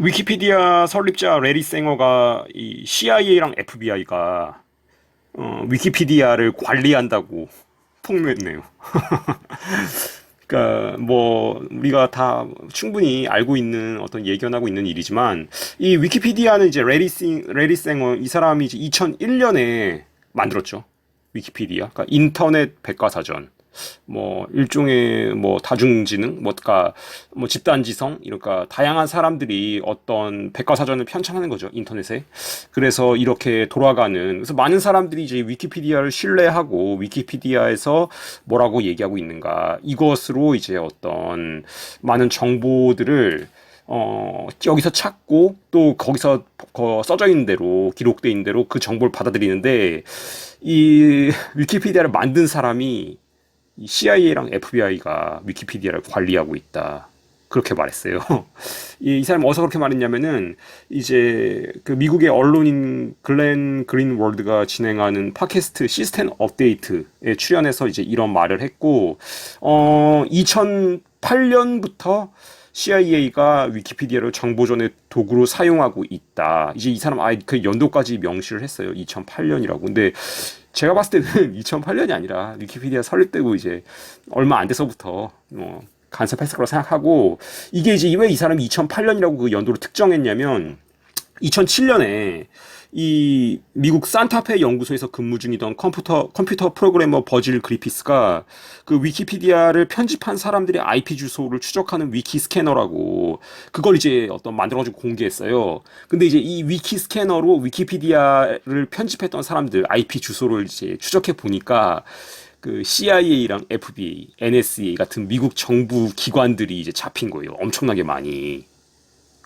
위키피디아 설립자 레리 생어가 이 CIA랑 FBI가 어, 위키피디아를 관리한다고 폭로했네요. 그러니까 뭐 우리가 다 충분히 알고 있는 어떤 예견하고 있는 일이지만 이 위키피디아는 이제 레리 생 레리 생어 이 사람이 이제 2001년에 만들었죠. 위키피디아. 그러니까 인터넷 백과사전. 뭐 일종의 뭐 다중지능, 뭐가 뭐 집단지성, 이러니까 다양한 사람들이 어떤 백과사전을 편찬하는 거죠 인터넷에. 그래서 이렇게 돌아가는 그래서 많은 사람들이 이제 위키피디아를 신뢰하고 위키피디아에서 뭐라고 얘기하고 있는가 이것으로 이제 어떤 많은 정보들을 어, 여기서 찾고 또 거기서 거 써져 있는 대로 기록돼 있는 대로 그 정보를 받아들이는데 이 위키피디아를 만든 사람이 이 CIA랑 FBI가 위키피디아를 관리하고 있다. 그렇게 말했어요. 이, 이 사람이 어디서 그렇게 말했냐면은 이제 그 미국의 언론인 글렌 그린월드가 진행하는 팟캐스트 시스템 업데이트에 출연해서 이제 이런 말을 했고 어 2008년부터 CIA가 위키피디아를 정보전의 도구로 사용하고 있다. 이제 이 사람 아예 그 연도까지 명시를 했어요. 2008년이라고. 근데 제가 봤을 때는 2008년이 아니라 위키피디아 설립되고 이제 얼마 안 돼서부터 뭐 간섭했을 거라 생각하고 이게 이제 왜 이 사람이 2008년이라고 그 연도를 특정했냐면 2007년에 이 미국 산타페 연구소에서 근무 중이던 컴퓨터 컴퓨터 프로그래머 버질 그리피스가 그 위키피디아를 편집한 사람들의 IP 주소를 추적하는 위키 스캐너라고 그걸 이제 어떤 만들어가지고 공개했어요. 근데 이제 이 위키 스캐너로 위키피디아를 편집했던 사람들 IP 주소를 이제 추적해 보니까 그 CIA랑 FBI, NSA 같은 미국 정부 기관들이 이제 잡힌 거예요. 엄청나게 많이.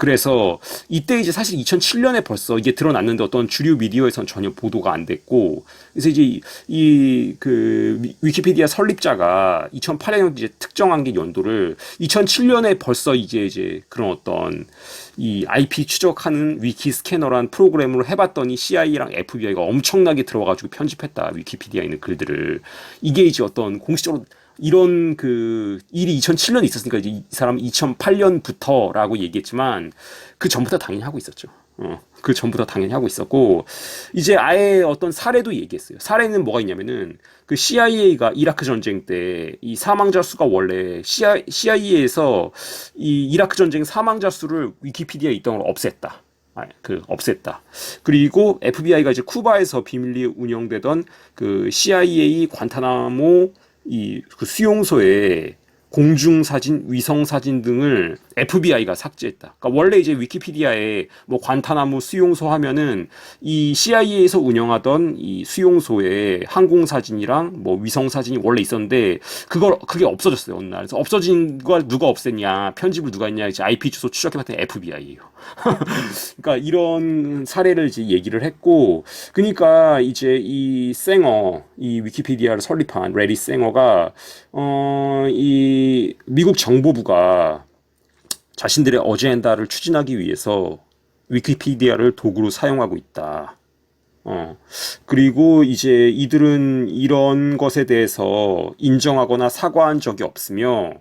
그래서 이때 이제 사실 2007년에 벌써 이게 드러났는데 어떤 주류 미디어에선 전혀 보도가 안 됐고 그래서 이제 이 그 위키피디아 설립자가 2008년에 이제 특정한 게 연도를 2007년에 벌써 이제 이제 그런 어떤 이 IP 추적하는 위키 스캐너란 프로그램으로 해봤더니 CIA랑 FBI가 엄청나게 들어가지고 편집했다 위키피디아에 있는 글들을. 이게 이제 어떤 공식적으로 이런 그 일이 2007년에 있었으니까 이제 이 사람은 2008년부터라고 얘기했지만 그 전부터 당연히 하고 있었죠. 어, 그 전부터 당연히 하고 있었고 이제 아예 어떤 사례도 얘기했어요. 사례는 뭐가 있냐면은 그 CIA가 이라크 전쟁 때 이 사망자 수가 원래 CIA에서 이 이라크 전쟁 사망자 수를 위키피디아에 있던 걸 없앴다. 아, 그 없앴다. 그리고 FBI가 이제 쿠바에서 비밀리에 운영되던 그 CIA 관타나모 이 그 수용소에 공중 사진, 위성 사진 등을 FBI가 삭제했다. 그러니까 원래 이제 위키피디아에 뭐 관타나무 수용소 하면은 이 CIA에서 운영하던 이 수용소에 항공 사진이랑 뭐 위성 사진이 원래 있었는데 그걸 그게 없어졌어요 어느 날. 그래서 없어진 걸 누가 없앴냐, 편집을 누가 했냐 이제 IP 주소 추적해봤더니 FBI예요. 그러니까 이런 사례를 이제 얘기를 했고, 그러니까 이제 이 쌩어, 이 위키피디아를 설립한 레리 쌩어가 어 이 미국 정보부가 자신들의 어젠다를 추진하기 위해서 위키피디아를 도구로 사용하고 있다. 어. 그리고 이제 이들은 이런 것에 대해서 인정하거나 사과한 적이 없으며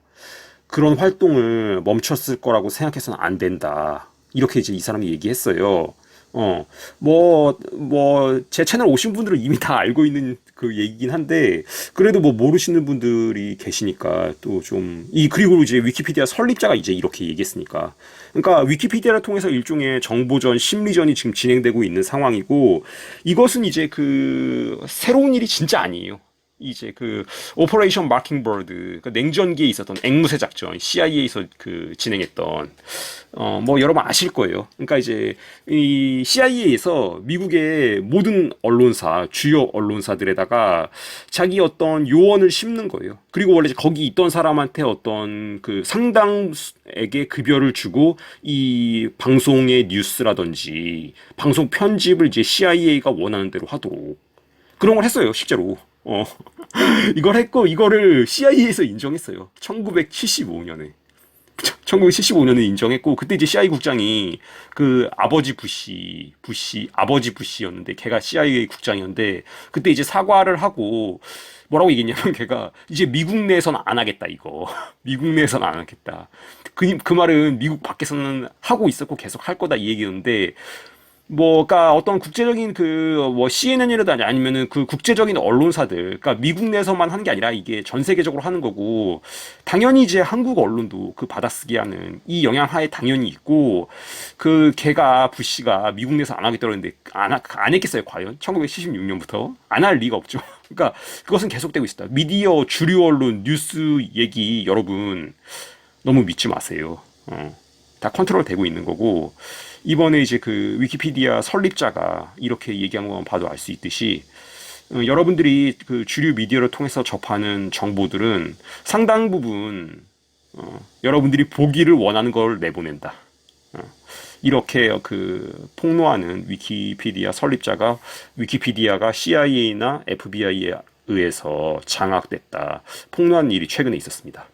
그런 활동을 멈췄을 거라고 생각해서는 안 된다. 이렇게 이제 이 사람이 얘기했어요. 어, 뭐, 뭐, 제 채널 오신 분들은 이미 다 알고 있는 그 얘기긴 한데, 그래도 뭐 모르시는 분들이 계시니까 또 좀, 이, 그리고 이제 위키피디아 설립자가 이제 이렇게 얘기했으니까. 그러니까 위키피디아를 통해서 일종의 정보전, 심리전이 지금 진행되고 있는 상황이고, 이것은 이제 그, 새로운 일이 진짜 아니에요. 이제 그 오퍼레이션 마킹 버드 그 냉전기에 있었던 앵무새 작전 CIA에서 그 진행했던 어 뭐 여러분 아실 거예요. 그러니까 이제 이 CIA에서 미국의 모든 언론사 주요 언론사들에다가 자기 어떤 요원을 심는 거예요. 그리고 원래 거기 있던 사람한테 어떤 그 상당에게 급여를 주고 이 방송의 뉴스라든지 방송 편집을 이제 CIA가 원하는 대로 하도록 그런 걸 했어요, 실제로. 어. 이걸 했고, 이거를 CIA에서 인정했어요. 1975년에. 1975년에 인정했고 그때 이제 CIA 국장이 그 아버지 부시 부시 아버지 부시였는데 걔가 CIA 국장이었는데 그때 이제 사과를 하고 뭐라고 얘기했냐면 걔가 이제 미국 내에서는 안 하겠다 이거 미국 내에서는 안 하겠다 그, 그 말은 미국 밖에서는 하고 있었고 계속 할 거다 이 얘기였는데 뭐가 어떤 국제적인 그 뭐 CNN이라든지 아니면은 그 국제적인 언론사들, 그러니까 미국 내에서만 하는 게 아니라 이게 전 세계적으로 하는 거고 당연히 이제 한국 언론도 그 받아쓰기 하는 이 영향 하에 당연히 있고 그 걔가 부시가 미국 내에서 안 하겠다고 했는데 안, 하- 안 했겠어요 과연 1976년부터 안 할 리가 없죠. 그러니까 그것은 계속되고 있다. 미디어 주류 언론 뉴스 얘기 여러분 너무 믿지 마세요. 어. 다 컨트롤 되고 있는 거고 이번에 이제 그 위키피디아 설립자가 이렇게 얘기한 것만 봐도 알 수 있듯이 어, 여러분들이 그 주류 미디어를 통해서 접하는 정보들은 상당 부분 어, 여러분들이 보기를 원하는 걸 내보낸다. 어, 이렇게 그 폭로하는 위키피디아 설립자가 위키피디아가 CIA나 FBI에 의해서 장악됐다. 폭로한 일이 최근에 있었습니다.